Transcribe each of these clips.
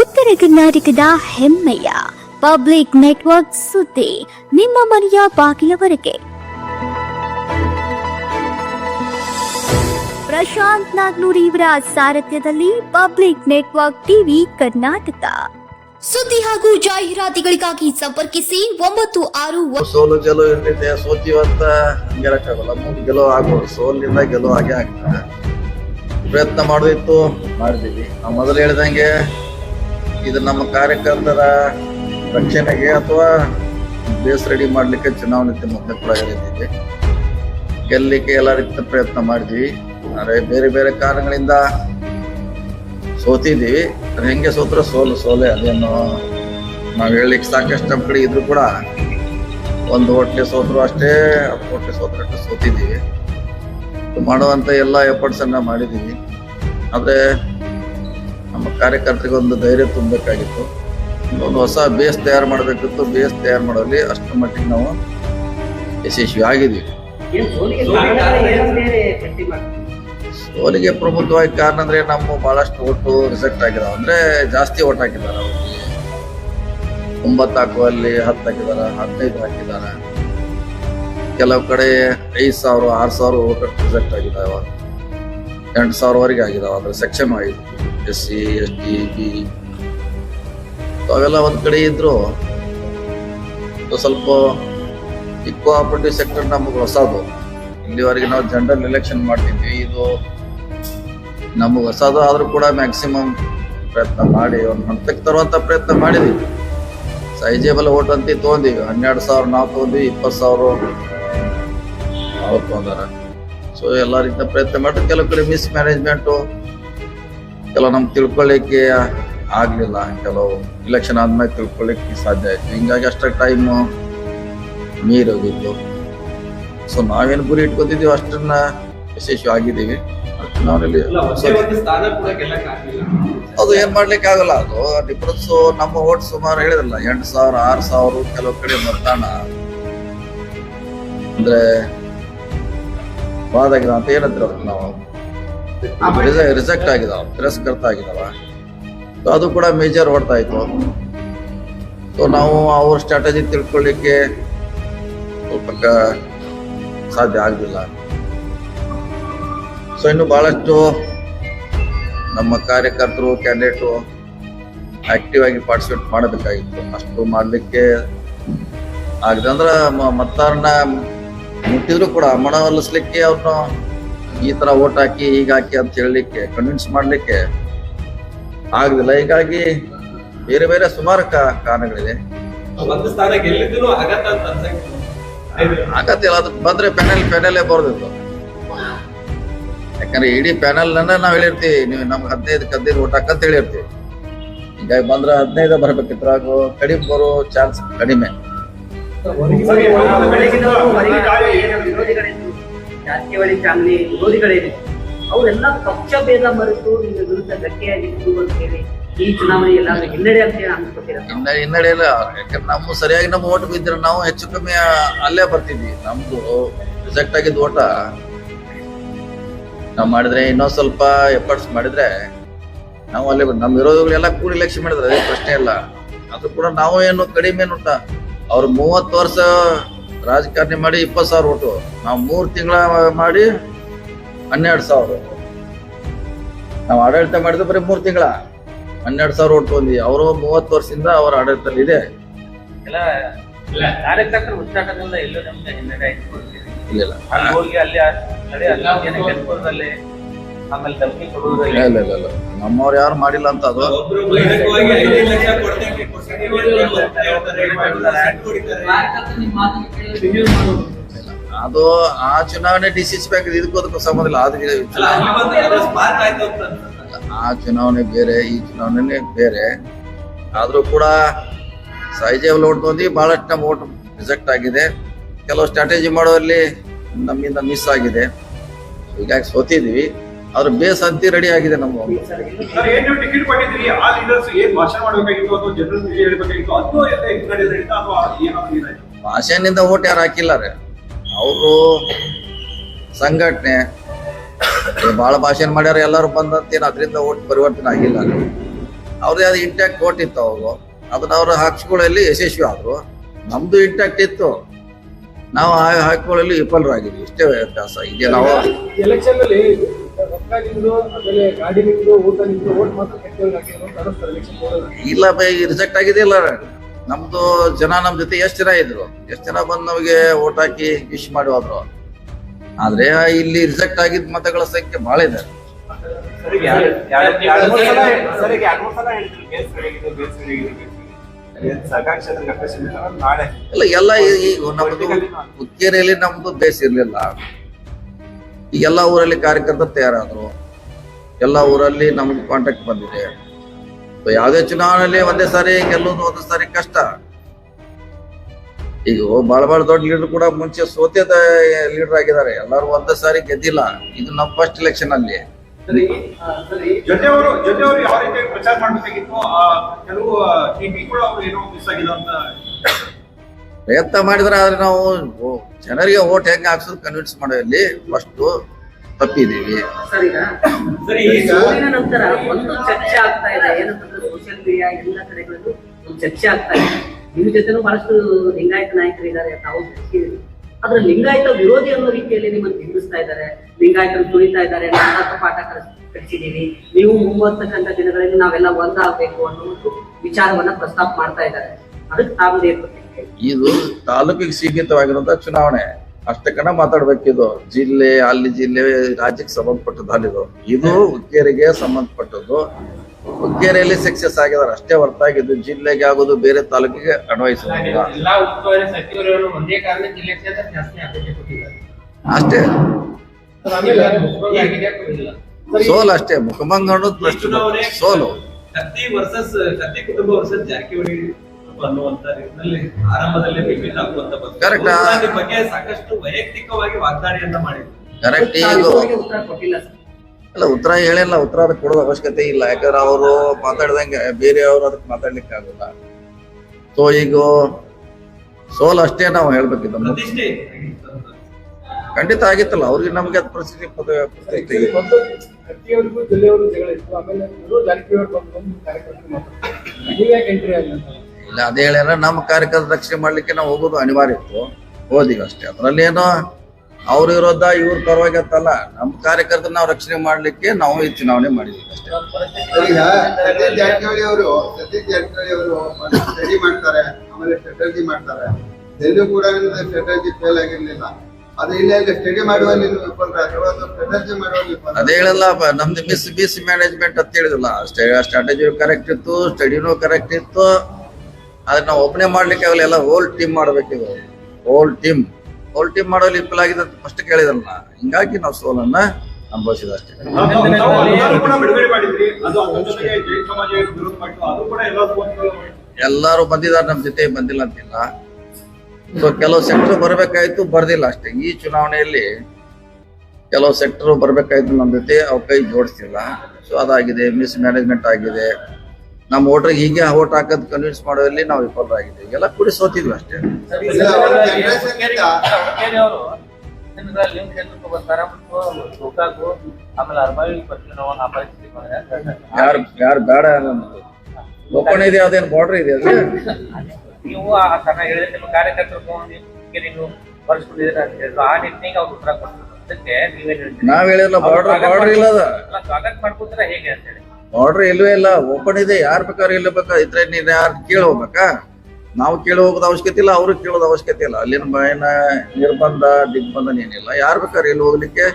ಉತ್ತರ ಕರ್ನಾಟಕದ ಹೆಮ್ಮೆಯ ಪಬ್ಲಿಕ್ ನೆಟ್ವರ್ಕ್ ಸುದ್ದಿ ನಿಮ್ಮ ಮನೆಯ ಬಾಗಿಲವರೆಗೆ. ಪ್ರಶಾಂತ್ ನಾಗ್ನೂರ್ ಇವರ ಸಾರಥ್ಯದಲ್ಲಿ ಪಬ್ಲಿಕ್ ನೆಟ್ವರ್ಕ್ ಟಿವಿ ಕರ್ನಾಟಕ. ಸುದ್ದಿ ಹಾಗೂ ಜಾಹೀರಾತಿಗಳಿಗಾಗಿ ಸಂಪರ್ಕಿಸಿ ಒಂಬತ್ತು ಆರು ಸೋಲು ಗೆಲುವು ಇರ್ತೈತೆ ಸೋತೀವಂತ ಗೆಲಕ್ಕಾಗಲ್ಲ ಗೆಲುವು ಆಗ್ಬೋದು ಸೋಲಿನಿಂದ ಗೆಲುವು ಆಗೇ ಆಗ್ತದೆ. ಪ್ರಯತ್ನ ಮಾಡೋದಿತ್ತು. ಮಾಡಿದೀವಿ ನಾವು ಮೊದಲು ಹೇಳಿದಂಗೆ ಇದು ನಮ್ಮ ಕಾರ್ಯಕರ್ತರ ರಕ್ಷಣೆಗೆ ಅಥವಾ ಬೇಸ್ ರೆಡಿ ಮಾಡಲಿಕ್ಕೆ ಚುನಾವಣೆ ಮೊದಲೇ ಕೂಡ ಹೇಳಿದ್ದೀವಿ. ಗೆಲ್ಲಲಿಕ್ಕೆ ಎಲ್ಲ ರೀತಿಯ ಪ್ರಯತ್ನ ಮಾಡಿದ್ವಿ ಆದರೆ ಬೇರೆ ಬೇರೆ ಕಾರಣಗಳಿಂದ ಸೋತಿದ್ದೀವಿ. ಹೆಂಗೆ ಸೋತ್ರ ಸೋಲು, ಸೋಲೆ ಅದೇನು ನಾವು ಹೇಳಲಿಕ್ಕೆ ಸಾಕಷ್ಟು ನಮ್ಮ ಕಡೆ ಇದ್ರು ಕೂಡ ಒಂದು ಹೊಟ್ಟೆ ಸೋತರು ಅಷ್ಟೇ ಹತ್ತು ಹೊಟ್ಟೆ ಸೋತರಷ್ಟು ಸೋತಿದ್ದೀವಿ. ಮಾಡುವಂತ ಎಲ್ಲ ಎಫರ್ಟ್ಸ್ ಅನ್ನ ಮಾಡಿದ್ದೀವಿ ಆದರೆ ನಮ್ಮ ಕಾರ್ಯಕರ್ತರಿಗೆ ಒಂದು ಧೈರ್ಯ ತುಂಬಬೇಕಾಗಿತ್ತು. ಒಂದು ಹೊಸ ಬೇಸ್ ತಯಾರು ಮಾಡಬೇಕಿತ್ತು. ಬೇಸ್ ತಯಾರು ಮಾಡೋಲ್ಲಿ ಅಷ್ಟು ಮಟ್ಟಿಗೆ ನಾವು ಯಶಸ್ವಿ ಆಗಿದ್ದೀವಿ ಸೋಲಿಗೆ ಪ್ರಮುಖವಾಗಿ ಕಾರಣ ಅಂದ್ರೆ ನಮ್ಮ ಭಾಳಷ್ಟು ಓಟು ರಿಸೆಕ್ಟ್ ಆಗಿದಾವೆ ಅಂದ್ರೆ ಜಾಸ್ತಿ ಓಟ್ ಹಾಕಿದ್ದಾರೆ ಅವರು. ಒಂಬತ್ತು ಹಾಕುವಲ್ಲಿ ಹತ್ತು ಹಾಕಿದಾರ ಹದಿನೈದು ಹಾಕಿದಾರ. ಕೆಲವು ಕಡೆ ಐದು ಸಾವಿರ, ಆರು ಸಾವಿರ ಓಟ್ ರಿಸೆಕ್ಟ್ ಆಗಿದಾವ. ಎಂಟು ಸಾವಿರವರೆಗೆ ಆಗಿದಾವ ಅಂದ್ರೆ ಸೆಕ್ಷನ್ ಆಗಿದೆ S C, S T B ಅವೆಲ್ಲ ಒಂದು ಕಡೆ ಇದ್ದರೂ ಸ್ವಲ್ಪ ಈ ಕೋಆಪರೇಟಿವ್ ಸೆಕ್ಟರ್ ನಮಗೆ ಹೊಸದು. ಇಲ್ಲಿವರೆಗೆ ನಾವು ಜನರಲ್ ಎಲೆಕ್ಷನ್ ಮಾಡ್ತಿದ್ವಿ. ಇದು ನಮಗೆ ಹೊಸದು. ಆದರೂ ಕೂಡ ಮ್ಯಾಕ್ಸಿಮಮ್ ಪ್ರಯತ್ನ ಮಾಡಿ, ಒಂದು ಹಂತಕ್ಕೆ ತರುವಂತ ಪ್ರಯತ್ನ ಮಾಡಿದ್ವಿ. ಸೈಜೇಬಲ್ ಓಟ್ ಅಂತ ತೊಗೊಂಡಿವಿ. ಹನ್ನೆರಡು ಸಾವಿರ ನಾವು ತೊಗೊಂಡ್ವಿ, ಇಪ್ಪತ್ತು ಸಾವಿರ ಅವ್ರು ಅಂದಾರ ಸೊ ಎಲ್ಲ ರೀತಿಯ ಪ್ರಯತ್ನ ಮಾಡಿ ಕೆಲವು ಕಡೆ ಮಿಸ್ ಮ್ಯಾನೇಜ್ಮೆಂಟು ಕೆಲವು ನಮ್ಗೆ ತಿಳ್ಕೊಳ್ಳಿಕ್ಕೆ ಆಗಲಿಲ್ಲ. ಕೆಲವು ಇಲೆಕ್ಷನ್ ಆದ್ಮೇಲೆ ತಿಳ್ಕೊಳ್ಳಿಕ್ಕೆ ಸಾಧ್ಯ ಆಯ್ತು. ಹಿಂಗಾಗಿ ಅಷ್ಟ ಟೈಮು ನೀರು ಹೋಗಿತ್ತು. ಸೊ ನಾವೇನು ಗುರಿ ಇಟ್ಕೊತಿದ್ದೀವಿ ಅಷ್ಟನ್ನ ಯಶಸ್ವಿ ಆಗಿದ್ದೀವಿ. ಚುನಾವಣೆಯಲ್ಲಿ ಇಲ್ಲ ಒಂದೇ ಒಂದು ಸ್ಥಾನ ಕೂಡ ಗೆಲ್ಲಕ್ ಆಗ್ಲಿಲ್ಲ. ಅದು ಏನು ಮಾಡ್ಲಿಕ್ಕೆ ಆಗಲ್ಲ. ಅದು ಡಿಫ್ರೆನ್ಸ್ ನಮ್ಮ ಓಟ್ ಸುಮಾರು ಹೇಳಿದ್ರಲ್ಲ ಎಂಟು ಸಾವಿರ ಆರು ಸಾವಿರ ಕೆಲವು ಕಡೆ ಮತದಾನ. ಅಂದ್ರೆ ಬಾದಾಗಿದ ಅಂತ ಏನಂತೀರ ನಾವು. ರಿಜೆಕ್ಟ್ ಆಗಿದಾವ ತಿರಸ್ಕೃತ ಆಗಿದಾವ. ಅದು ಕೂಡ ಮೇಜರ್ ಹೊಡ್ತಾ ಇತ್ತು. ಸೊ ನಾವು ಅವ್ರ ಸ್ಟ್ರಾಟಜಿ ತಿಳ್ಕೊಳ್ಳಿಕ್ಕೆ ಸ್ವಲ್ಪ ಸಾಧ್ಯ ಆಗಲಿಲ್ಲ. ಸೊ ಇನ್ನು ಬಹಳಷ್ಟು ನಮ್ಮ ಕಾರ್ಯಕರ್ತರು ಕ್ಯಾಂಡಿಡೇಟು ಆಕ್ಟಿವ್ ಆಗಿ ಪಾರ್ಟಿಸಿಪೇಟ್ ಮಾಡಬೇಕಾಗಿತ್ತು. ಅಷ್ಟು ಮಾಡಲಿಕ್ಕೆ ಆಗದಂದ್ರ ಅಂದ್ರೆ ಮ- ಮತದಾರನ ಮುಟ್ಟಿದ್ರು ಕೂಡ ಮನವೊಲಿಸ್ಲಿಕ್ಕೆ ಅವ್ರನ್ನ ಈ ತರ ಓಟ್ ಹಾಕಿ ಈಗ ಹಾಕಿ ಅಂತ ಹೇಳಲಿಕ್ಕೆ ಕನ್ವಿನ್ಸ್ ಮಾಡ್ಲಿಕ್ಕೆ ಆಗುದಿಲ್ಲ ಹೀಗಾಗಿ ಬೇರೆ ಬೇರೆ ಸುಮಾರು ಕಾರಣಗಳಿದೆ ಆಗತ್ತ ಅದು ಬಂದ್ರೆ ಪ್ಯಾನೆಲ್ ಪ್ಯಾನೆಲೇ ಬರ್ದಿತ್ತು. ಯಾಕಂದ್ರೆ ಇಡೀ ಪ್ಯಾನೆಲ್ ನಾವು ಹೇಳಿರ್ತೀವಿ ನೀವು ನಮ್ಗೆ ಹದಿನೈದು ಹದಿನೈದು ಓಟ್ ಹಾಕಂತ ಹೇಳಿರ್ತೀವಿ. ಹೀಗಾಗಿ ಬಂದ್ರೆ ಹದಿನೈದು ಬರ್ಬೇಕಿತ್ತು. ಹಾಗೂ ಕಡಿಮೆ ಬರೋ ಚಾನ್ಸ್ ಕಡಿಮೆ. ಜಾರಕಿಹೊಳಿ ಫ್ಯಾಮಿಲಿ ವಿರೋಧಿಗಳಿದೆ ಅವರೆಲ್ಲ ಪಕ್ಷ ಭೇದ ಮರೆತು ನಿಮ್ಮ ವಿರುದ್ಧ ಗಟ್ಟಿಯಾಗಿ ಅಂತ ಹೇಳಿ ಈ ಚುನಾವಣೆ ಎಲ್ಲಾದ್ರೂ ಹಿನ್ನಡೆ ಅಂತ ಹೇಳಿ ಅನ್ಕೋತೀರ? ಇನ್ನ ಹಿನ್ನಡೆ ಇಲ್ಲ. ಯಾಕಂದ್ರೆ ನಮ್ಮ ಸರಿಯಾಗಿ ನಮ್ಮ ಓಟ್ ಬಿದ್ದರೆ ನಾವು ಹೆಚ್ಚು ಕಮ್ಮಿ ಅಲ್ಲೇ ಬರ್ತಿದ್ವಿ. ನಮ್ದು ರಿಜೆಕ್ಟ್ ಆಗಿದ್ದ ಓಟ. ನಾವು ಮಾಡಿದ್ರೆ ಇನ್ನೊಂದ್ ಸ್ವಲ್ಪ ಎಫರ್ಟ್ಸ್ ಮಾಡಿದ್ರೆ ನಾವು ಅಲ್ಲೇ ನಮ್ಮ ವಿರೋಧಿಗಳೆಲ್ಲ ಕೂಡಿ ಇಲೆಕ್ಷನ್ ಮಾಡಿದ್ರೆ ಅದೇ ಪ್ರಶ್ನೆ ಇಲ್ಲ. ಅದು ಕೂಡ ನಾವು ಏನು ಕಡಿಮೆ ಏನುಂಟ ಅವ್ರು ಮೂವತ್ತು ವರ್ಷ ರಾಜಕಾರಣಿ ಮಾಡಿ ಇಪ್ಪತ್ತು ಸಾವಿರ ಓಟು ನಾವು ಮೂರು ತಿಂಗಳ ಮಾಡಿ ಹನ್ನೆರಡು ಸಾವಿರ. ನಾವು ಆಡಳಿತ ಮಾಡಿದ್ರೆ ಬರೀ ಮೂರು ತಿಂಗಳ. ಹನ್ನೆರಡು ಸಾವಿರ ಓಟು ಬಂದಿ ಅವರು ಮೂವತ್ತು ವರ್ಷದಿಂದ ಅವರ ಆಡಳಿತದಲ್ಲಿ ಇದೆ. ಇಲ್ಲ ಕಾರ್ಯಕರ್ತರ ಉಚ್ಚಾಟದಿಂದ ಎಲ್ಲೂ ನಮ್ಗೆ ಹಿನ್ನಡೆ ಆಯ್ತು. ಇಲ್ಲ ಇಲ್ಲ ಇಲ್ಲ ಇಲ್ಲ. ನಮ್ಮವ್ರು ಯಾರು ಮಾಡಿಲ್ಲ ಅಂತ ಅದು. ಅದು ಆ ಚುನಾವಣೆ ಡಿಸಿಸ್ ಬ್ಯಾಂಕ್ ಇದಕ್ಕೂ ಸಂಬಂಧ ಇಲ್ಲ. ಅಂತ ಆ ಚುನಾವಣೆ ಬೇರೆ, ಈ ಚುನಾವಣೆ ಬೇರೆ. ಆದ್ರೂ ಕೂಡ ಸೈಜೇವ್ ಓಟ್ ಬಂದು ಬಹಳಷ್ಟು ನಮ್ಮ ಓಟ್ ರಿಜೆಕ್ಟ್ ಆಗಿದೆ. ಕೆಲವು ಸ್ಟ್ರಾಟಜಿ ಮಾಡೋರಲ್ಲಿ ನಮ್ಮಿಂದ ಮಿಸ್ ಆಗಿದೆ. ಹೀಗಾಗಿ ಸೋತಿದ್ವಿ ಅದ್ರ ಬೇಸ್ ಅಂತಿ ರೆಡಿ ಆಗಿದೆ ನಮ್ಮ ಸರ್ ಏನ್ ಟಿಕೆಟ್ ಕೊಟ್ಟಿದ್ರಿ ಆ ಲೀಡರ್ಸ್ ಏನ್ ಭಾಷಣ ಮಾಡ್ಬೇಕಾಗಿತ್ತು ಅಥವಾ ಜನರಲ್ ಹೇಳ್ಬೇಕಾಗಿತ್ತು? ಅದು ಎಲ್ಲ ಹಿನ್ನಡೆ ನಡೀತಾ ಅಥವಾ ಏನಾದ್ರು ಏನಾಯ್ತು ಭಾಷೆನಿಂದ ಓಟ್ ಯಾರು ಹಾಕಿಲ್ಲ ರೀ. ಅವರು ಸಂಘಟನೆ ಬಹಳ ಭಾಷಣ ಮಾಡ್ಯಾರ ಎಲ್ಲರೂ ಬಂದಂತೇನು ಅದರಿಂದ ಓಟ್ ಪರಿವರ್ತನೆ ಆಗಿಲ್ಲ ರೀ. ಅವ್ರದ್ದು ಯಾವ್ದು ಇಂಟ್ಯಾಕ್ಟ್ ಓಟ್ ಇತ್ತು ಅವರು ಅದನ್ನ ಅವರು ಹಾಕ್ಸ್ಕೊಳ್ಳಲ್ಲಿ ಯಶಸ್ವಿ ಆದ್ರು. ನಮ್ದು ಇಂಟ್ಯಾಕ್ಟ್ ಇತ್ತು. ನಾವು ಆ- ಹಾಕೊಳ್ಳಲ್ಲಿ ವಿಫಲರಾಗಿದ್ವಿ. ಇಷ್ಟೇ ವ್ಯತ್ಯಾಸ. ಇದೆ ನಾವು ಎಲೆಕ್ಷನ್ ಇಲ್ಲ ಬೈ ರಿಜೆಕ್ಟ್ ಆಗಿದೆ ಇಲ್ಲ. ನಮ್ದು ಜನ ನಮ್ ಜೊತೆ ಎಷ್ಟ್ ಜನ ಇದ್ರು? ಎಷ್ಟ್ ಜನ ಬಂದ್ ನಮಗೆ ಓಟ್ ಹಾಕಿ ವಿಶ್ ಮಾಡಿ ಹೋದ್ರು ಆದ್ರೆ ಇಲ್ಲಿ ರಿಜೆಕ್ಟ್ ಆಗಿದ್ ಮತಗಳ ಸಂಖ್ಯೆ ಬಹಳ ಇದೆ. ಇಲ್ಲ, ಎಲ್ಲ ಈಗ ನಮ್ದು ಹುಕ್ಕೇರಿಯಲ್ಲಿ ನಮ್ದು ಬೇಸ್ ಇರ್ಲಿಲ್ಲ. ಈಗ ಎಲ್ಲ ಊರಲ್ಲಿ ಕಾರ್ಯಕರ್ತರು ತಯಾರಾದ್ರು. ಎಲ್ಲ ಊರಲ್ಲಿ ನಮಗೆ ಕಾಂಟ್ಯಾಕ್ಟ್ ಬಂದಿದೆ. ಯಾವುದೇ ಚುನಾವಣೆಯಲ್ಲಿ ಒಂದೇ ಸಾರಿ ಗೆಲ್ಲೋದು ಒಂದೇ ಸಾರಿ ಕಷ್ಟ. ಈಗ ಬಹಳ ಬಹಳ ದೊಡ್ಡ ಲೀಡರ್ ಕೂಡ ಮುಂಚೆ ಸೋತೆ ಲೀಡರ್ ಆಗಿದ್ದಾರೆ. ಎಲ್ಲರೂ ಒಂದೇ ಸಾರಿ ಗೆದ್ದಿಲ್ಲ. ಇದು ನಮ್ಮ ಫಸ್ಟ್ ಎಲೆಕ್ಷನ್ ಅಲ್ಲಿ. ಕೆಲವು ಪ್ರಯತ್ನ ಮಾಡಿದ್ರೆ ಆದ್ರೆ ನಾವು ಜನರಿಗೆ ಓಟ್ ಹೆಂಗ್ ಹಾಕ್ಸೋದು ಕನ್ವಿನ್ಸ್ ಮಾಡೋಲ್ಲಿ ಫಸ್ಟ್ ಸೋಲಿನ ನಂತರ ಒಂದು ಚರ್ಚೆ ಆಗ್ತಾ ಇದೆ. ಏನಂತಂದ್ರೆ ಸೋಷಿಯಲ್ ಮೀಡಿಯಾ ಎಲ್ಲ ಕಡೆಗಳಲ್ಲೂ ಒಂದು ಚರ್ಚೆ ಆಗ್ತಾ ಇದೆ. ನಿಮ್ಮ ಜೊತೆನೂ ಬಹಳಷ್ಟು ಲಿಂಗಾಯತ ನಾಯಕರಿದ್ದಾರೆ ತಾವು ಆದ್ರೆ ಲಿಂಗಾಯತ ವಿರೋಧಿ ಅನ್ನೋ ರೀತಿಯಲ್ಲಿ ನಿಮ್ಮನ್ನು ಬಿಂಬಿಸ್ತಾ ಇದ್ದಾರೆ. ಲಿಂಗಾಯತರು ತುಳಿತಾ ಇದ್ದಾರೆ. ನಾಟಕ ಪಾಠ ಕಲಿಸ್- ಕಲಿಸಿದೀವಿ ನೀವು ಮುಂಬರ್ತಕ್ಕಂಥ ದಿನಗಳಲ್ಲಿ ನಾವೆಲ್ಲ ಒಂದಾಗಬೇಕು ಅನ್ನೋ ಒಂದು ವಿಚಾರವನ್ನ ಪ್ರಸ್ತಾಪ ಮಾಡ್ತಾ ಇದ್ದಾರೆ. ಅದಕ್ಕೆ ತಾವು? ಇದು ತಾಲೂಕಿಗೆ ಸೀಮಿತವಾಗಿರುವಂತಹ ಚುನಾವಣೆ. ಅಷ್ಟಕ್ಕನ ಮಾತಾಡ್ಬೇಕಿದು ಜಿಲ್ಲೆ ಅಲ್ಲಿ ಜಿಲ್ಲೆ ರಾಜ್ಯಕ್ಕೆ ಸಂಬಂಧಪಟ್ಟದ್ದು ಇದು. ಹುಕ್ಕೇರಿಗೆ ಸಂಬಂಧಪಟ್ಟದ್ದು. ಹುಕ್ಕೇರಿಯಲ್ಲಿ ಸಕ್ಸಸ್ ಆಗಿದ್ದಾರೆ. ಅಷ್ಟೇ ಹೊರತಾಗಿದ್ದು ಜಿಲ್ಲೆಗೆ ಆಗೋದು ಬೇರೆ ತಾಲೂಕಿಗೆ ಅನ್ವಯಿಸೋದಿಲ್ಲ ಅಷ್ಟೇ. ಸೋಲು ಅಷ್ಟೇ. ಮುಖಮಂಗ ಅನ್ನೋದು ಪ್ರಶ್ನೆ. ಸೋಲು. ಕತ್ತಿ ವರ್ಸಸ್ ಕತ್ತಿ ಕುಟುಂಬ ವರ್ಸಸ್ ಜಾರಕಿಹೊಳಿ ಅನ್ನುವಂತ ನಿಟ್ಟಿನಲ್ಲಿ ಆರಂಭದಲ್ಲೇ. ಬಗ್ಗೆ. ಸಾಕಷ್ಟು ವೈಯಕ್ತಿಕವಾಗಿ ವಾಗ್ದಾಳಿಯನ್ನ ಮಾಡಿದ್ರು. ಕರೆಕ್ಟ್ ಉತ್ತರ ಕೊಟ್ಟಿಲ್ಲ ಸರ್. ಅಲ್ಲ ಉತ್ತರ ಹೇಳಿಲ್ಲ ಉತ್ತರ ಅದಕ್ಕೆ ಕೊಡೋದು ಅವಶ್ಯಕತೆ ಇಲ್ಲ. ಯಾಕಂದ್ರೆ ಅವರು ಮಾತಾಡ್ದಂಗೆ ಬೇರೆಯವರು ಅದಕ್ಕೆ ಮಾತಾಡ್ಲಿಕ್ಕೆ ಆಗಲ್ಲ. ಸೊ ಈಗ ಸೋಲ್ ಅಷ್ಟೇ ನಾವು ಹೇಳ್ಬೇಕಿದ್ದ ಖಂಡಿತ ಆಗಿತ್ತಲ್ಲ ಅವ್ರಿಗೆ ನಮ್ಗೆ ಅದ್ ಪರಿಸ್ಥಿತಿ ಜಿಲ್ಲೆಯವರು ಜಗಳ ಇತ್ತು. ಆಮೇಲೆ ಜಾರಕಿಹೊಳಿ ಬಂದು ಎಂಟ್ರಿ ಅಂತ? ಇಲ್ಲ ಅದೇ ಹೇಳ್ಯಾರ ನಮ್ಮ ಕಾರ್ಯಕರ್ತರ ರಕ್ಷಣೆ ಮಾಡ್ಲಿಕ್ಕೆ ನಾವು ಹೋಗೋದು ಅನಿವಾರ್ಯ ಇತ್ತು. ಹೋದಿವಿ ಅಷ್ಟೇ ಅದ್ರಲ್ಲಿ ಏನೋ ಅವ್ರ ವಿರೋಧ ಇವ್ರ ಪರವಾಗಿ ಅಂತಲ್ಲ ನಮ್ಮ ಕಾರ್ಯಕರ್ತರ ನಾವು ರಕ್ಷಣೆ ಮಾಡ್ಲಿಕ್ಕೆ ನಾವು ಈ ಚುನಾವಣೆ ಮಾಡಿದ್ವಿ ಅಷ್ಟೇ. ಈಗ ಸತೀಶ್ ಜಾರಕಿಹೊಳಿ ಅವರು ಸತೀಶ್ ಜಾರಕಿಹೊಳಿ ಅವರು ಸ್ಟಡಿ ಮಾಡ್ತಾರೆ ಆಮೇಲೆ ಸ್ಟ್ರಾಟಜಿ ಮಾಡ್ತಾರೆ. ಎಲ್ಲೂ ಕೂಡ ಸ್ಟ್ರಾಟಜಿ ಫೇಲ್ ಆಗಿರ್ಲಿಲ್ಲ. ಅದು ಹೇಳಲ್ಲ ನಮ್ದು ಮಿಸ್ ಮಿಸ್ ಮ್ಯಾನೇಜ್ಮೆಂಟ್ ಅಂತ ಹೇಳಿದಿಲ್ಲ ಸ್ಟ್ರಾಟಜಿ ಕರೆಕ್ಟ್ ಇತ್ತು ಸ್ಟಡಿನೂ ಕರೆಕ್ಟ್ ಇತ್ತು ಆದ್ರೆ ನಾವು ಒಬ್ಬನೇ ಮಾಡ್ಲಿಕ್ಕೆ ಆಗಲಿ ಎಲ್ಲ ಹೋಲ್ ಟೀಮ್ ಮಾಡ್ಬೇಕಿದು ಹೋಲ್ ಟೀಮ್ ಹೋಲ್ ಟೀಮ್ ಮಾಡೋಲಿ ವಿಫಲ ಆಗಿದೆ ಅಂತ ಫಸ್ಟ್ ಕೇಳಿದ್ರಲ್ಲ ಹಿಂಗಾಗಿ ನಾವು ಸೋಲನ್ನ ಅನುಭವಿಸಿದ ಅಷ್ಟೇ. ಎಲ್ಲಾರು ಬಂದಿದ್ದಾರೆ ನಮ್ಮ ಜೊತೆ ಬಂದಿಲ್ಲ ಅಂತಿಲ್ಲ. ಸೊ ಕೆಲವು ಸೆಕ್ಟರ್ ಬರ್ಬೇಕಾಯ್ತು, ಬರ್ದಿಲ್ಲ ಅಷ್ಟೇ. ಈ ಚುನಾವಣೆಯಲ್ಲಿ ಕೆಲವು ಸೆಕ್ಟರ್ ಬರ್ಬೇಕಾಯ್ತು ನಮ್ಮ ಜೊತೆ, ಅವ್ರ ಕೈ ಜೋಡಿಸ್ತಿಲ್ಲ. ಸೊ ಅದಾಗಿದೆ ಮಿಸ್ ಮ್ಯಾನೇಜ್ಮೆಂಟ್ ಆಗಿದೆ. ನಮ್ಮ ವೋಟ್ರಿಗೆ ಹೀಗೆ ಓಟ್ ಹಾಕೋದ್ ಕನ್ವಿನ್ಸ್ ಮಾಡುವಲ್ಲಿ ನಾವು ವಿಫಲರಾಗಿದ್ದೀವಿ ಎಲ್ಲ ಕೂಡಿ ಸೋತಿದ್ವಿ ಅಷ್ಟೇ. ಯಾರು ಯಾರು ಬೇಡ ಲೋಕಣ ಇದೆ ಅದೇನು ಬಾರ್ಡರ್ ಇದೆ ಅದೇ ನೀವು ಆ ತನ ಹೇಳಿದ್ರೆ ನಿಮ್ಮ ಕಾರ್ಯಕರ್ತರು ನೀವು ಅಂತ ಹೇಳಿದ್ರು. ಆ ನಿಟ್ಟಿಗೆ ಅವ್ರು ಉತ್ತರ ಕೊಡ್ತಾರೆ ಅದಕ್ಕೆ ನೀವೇನ್ ಹೇಳ್ತೀರಿ? ನಾವ್ ಹೇಳಿಲ್ಲ ಬಾರ್ಡರ್ ಬಾರ್ಡರ್ ಇಲ್ಲ ಸ್ವಾಗತ ಮಾಡ್ಕೊತಾರ ಹೇಗೆ ಅಂತ ಹೇಳಿ. ಬಾರ್ಡರ್ ಇಲ್ವೇ ಇಲ್ಲ ಓಪನ್ ಇದೆ, ಯಾರ್ ಬೇಕಾದ್ರೆ ಇಲ್ಲ ಬೇಕಾ, ಇದ್ರೆ ನೀನ್ ಯಾರು ಕೇಳಿ ಹೋಗ್ಬೇಕಾ? ನಾವು ಕೇಳಿ ಹೋಗೋದು ಅವಶ್ಯಕತೆ ಇಲ್ಲ ಅವ್ರಿಗೆ ಕೇಳೋದು ಅವಶ್ಯಕತೆ ಇಲ್ಲ. ಅಲ್ಲಿನ ಭಯನ ನಿರ್ಬಂಧ ದಿಗ್ಬಂಧನ ಏನಿಲ್ಲ. ಯಾರು ಬೇಕಾದ್ರೆ ಎಲ್ಲಿ ಹೋಗ್ಲಿಕ್ಕೆ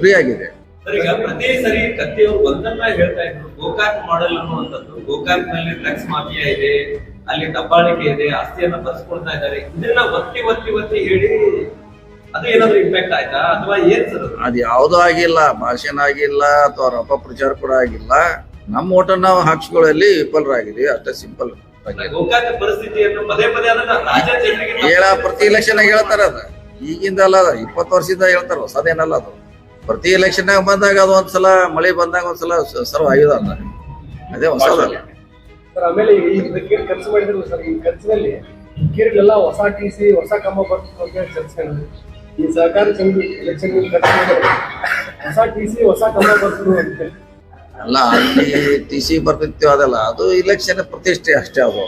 ಫ್ರೀ ಆಗಿದೆ. ಪ್ರತಿ ಸರಿ ಕತ್ತಿಯವರು ಹೇಳ್ತಾ ಇದ್ರು ಗೋಕಾಕ್ ಮಾಡೆಲ್ ಅನ್ನುವಂಥದ್ದು. ಗೋಕಾಕ್ನಲ್ಲಿ ಡ್ರಗ್ಸ್ ಮಾಫಿಯಾ ಇದೆ, ಅಲ್ಲಿ ದಬ್ಬಾಳಿಕೆ ಇದೆ, ಆಸ್ತಿಯನ್ನ ಬರ್ಸ್ಕೊಳ್ತಾ ಇದ್ದಾರೆ. ಇದನ್ನ ಒತ್ತಿ ಒತ್ತಿ ಒತ್ತಿ ಹೇಳಿ ಏನಾದ್ರು ಇಂಪ್ಯಾಕ್ಟ್ ಆಯ್ತಾ? ಅಥವಾ ಏನ್ ಸರ್ ಅದು? ಯಾವ್ದು ಆಗಿಲ್ಲ ಭಾಷಣ ಆಗಿಲ್ಲ ಅಥವಾ ಅವ್ರ ಅಪಪ್ರಚಾರ ಕೂಡ ಆಗಿಲ್ಲ. ನಮ್ಮ ಓಟ ನಾವು ಹಾಕ್ಸ್ಕೊಳ್ಳಲ್ಲಿ ವಿಫಲರಾಗಿದ್ದೀವಿ ಅಷ್ಟೇ ಸಿಂಪಲ್ ಗೋಕಾಕ್ ಪರಿಸ್ಥಿತಿಯನ್ನು ಪದೇ ಪದೇ ಅದನ್ನ ರಾಜ್ಯ ಜನರಿಗೆ ಹೇಳ ಪ್ರತಿ ಎಲೆಕ್ಷನ್ ಹೇಳ್ತಾರ ಅದ. ಈಗಿಂದ ಅಲ್ಲ ಅದ ಇಪ್ಪತ್ತು ವರ್ಷದಿಂದ ಹೇಳ್ತಾರ ಹೊಸದೇನಲ್ಲ ಅದು. ಪ್ರತಿ ಎಲೆಕ್ಷನ್ ಬಂದಾಗ ಅದು ಒಂದ್ಸಲ ಮಳೆ ಬಂದಾಗ ಒಂದ್ಸಲ ಸಲ ಸರ್ವ್ ಆಗಿದಲ್ಲ ಅದ ಅದೇ. ಹೊಸದಲ್ಲ ಸರ್ ಆಮೇಲೆ ಈ ಇದಕ್ಕೆ ಖರ್ಚು ಮಾಡಿದ್ರು ಸರ್ ಈ ಖರ್ಚಿನಲ್ಲಿ ಕಿರಿಗೆಲ್ಲ ಹೊಸ ಟಿ ಸಿ ಹೊಸ ಕಂಬ ಬರ್ತಿತ್ತು ಅಂತ ಹೇಳಿ ಚರ್ಚೆ ನಡೆದಿದೆ. ಈ ಸಹಕಾರಿ ಸಂಘ ಎಲೆಕ್ಷನ್ ಹೊಸ ಟಿ ಸಿ ಹೊಸ ಕಮಲ ಬರ್ತದೆ ಅಂತ. ಅಲ್ಲ ಅಲ್ಲಿ ಟಿ ಸಿ ಬರ್ತಿತ್ತು ಅದಲ್ಲ ಅದು ಇಲೆಕ್ಷನ್ ಪ್ರತಿಷ್ಠೆ ಅಷ್ಟೇ ಅದು.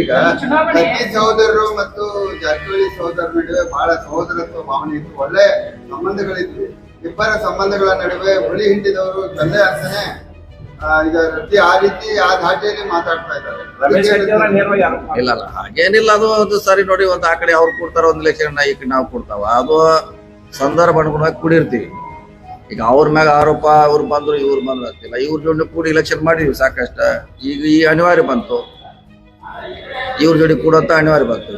ಈಗ ಸತೀಶ್ ಸಹೋದರರು ಮತ್ತು ಜಾರಕಿಹೊಳಿ ಸಹೋದರ ನಡುವೆ ಬಹಳ ಸಹೋದರತ್ವ ಭಾವನೆ ಇತ್ತು. ಒಳ್ಳೆ ಸಂಬಂಧಗಳಿದ್ವು. ಇಬ್ಬರ ಸಂಬಂಧಗಳ ನಡುವೆ ಹುಳಿ ಹಿಂಡಿದವರು ತಂದೆ ಅಂತಾನೆ ಆ, ಈಗ ರತಿ ಆ ರೀತಿ ಆ ಧಾಟಿಯಲ್ಲಿ ಮಾತಾಡ್ತಾ ಇದ್ದಾರೆ. ರಮೇಶ್ ಶೆಟ್ಟಿ ಅವರ ನೇರವಾಗಿ ಆರೋಪ. ಮಾಡ್ತಾರೆ. ಇಲ್ಲ. ಅಲ್ಲ ಹಾಗೇನಿಲ್ಲ ಅದು ಒಂದು ಸರಿ ನೋಡಿ ಒಂದು ಆ ಕಡೆ ಅವ್ರು ಕೊಡ್ತಾರ ಒಂದು ಇಲೆಕ್ಷನ್ ಈ ಕಡೆ ನಾವು ಕೊಡ್ತಾವ. ಅದು ಸಂದರ್ಭ ಅನುಗುಣವಾಗಿ ಕೂಡಿರ್ತೀವಿ. ಈಗ ಅವ್ರ ಮ್ಯಾಗ ಆರೋಪ ಅವ್ರು ಬಂದ್ರು ಇವ್ರು ಬಂದ್ರು ಆಗ್ತಿಲ್ಲ. ಇವ್ರ ಜೋಡಿ ಕೂಡಿ ಇಲೆಕ್ಷನ್ ಮಾಡಿದ್ವಿ ಸಾಕಷ್ಟ. ಈಗ ಈ ಅನಿವಾರ್ಯ ಬಂತು. ಇವ್ರ ಜೋಡಿ ಕೂಡಂತ ಅನಿವಾರ್ಯ ಬಂತು.